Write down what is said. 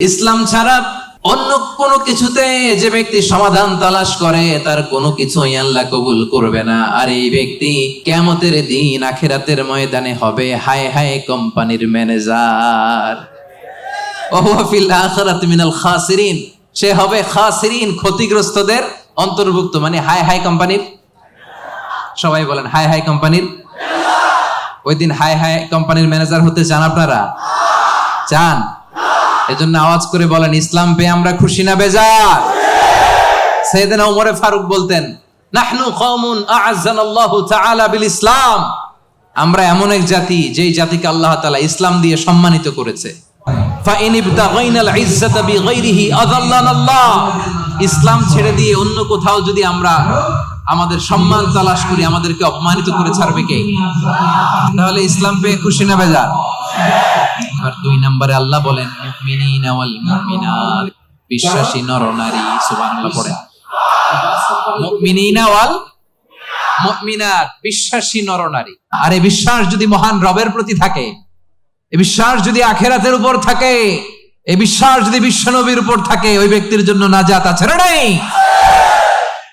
ইসলাম ছাড়া অন্য কোনো কিছুতে যে ব্যক্তি সমাধান তালাশ করে, তার কোনো কিছুই আল্লাহ কবুল করবে না। আর এই ব্যক্তি কেমতের দিন আখেরাতের ময়দানে হবে, হায় হায় কোম্পানির ম্যানেজার। ওহফিল আখিরাত মিনাল খাসিরিন। সে হবে খাসিরিন, ক্ষতিগ্রস্তদের অন্তর্ভুক্ত। মানে হাই হাই কোম্পানির। সবাই বলেন হাই হাই কোম্পানির। ওই দিন হাই হাই কোম্পানির ম্যানেজার হতে চান আপনারা? চান? এজন্য আওয়াজ করে বলেন, ইসলাম পেয়ে আমরা খুশি না, বেজার? সেদিন ওমরে ফারুক বলতেন, নাহনু কওমুন আ'আজ্জানাল্লাহু তাআলা বিল ইসলাম। আমরা এমন এক জাতি, যেই জাতিকে আল্লাহ তাআলা ইসলাম দিয়ে সম্মানিত করেছে। ইসলাম ছেড়ে দিয়ে অন্য কোথাও যদি আমরা আমাদের সম্মান তালাশ করি, আমাদেরকে অপমানিত করে ছাড়বে কে? তাহলে ইসলাম পেয়ে খুশি না, বেজার? আর দুই নম্বরে আল্লাহ বলেন, মুমিনিনা ওয়াল মুমিনাত বিশ্বাসী নর নারী, সুবহানাল্লাহ পড়েন। মুমিনিনা ওয়াল মুমিনাত, বিশ্বাসী নর নারী। আর এই বিশ্বাস যদি মহান রবের প্রতি থাকে, এই বিশ্বাস যদি আখেরাতের উপর থাকে, এই বিশ্বাস যদি বিশ্বনবীর উপর থাকে, ওই ব্যক্তির জন্য নাজাত আছে না নাই?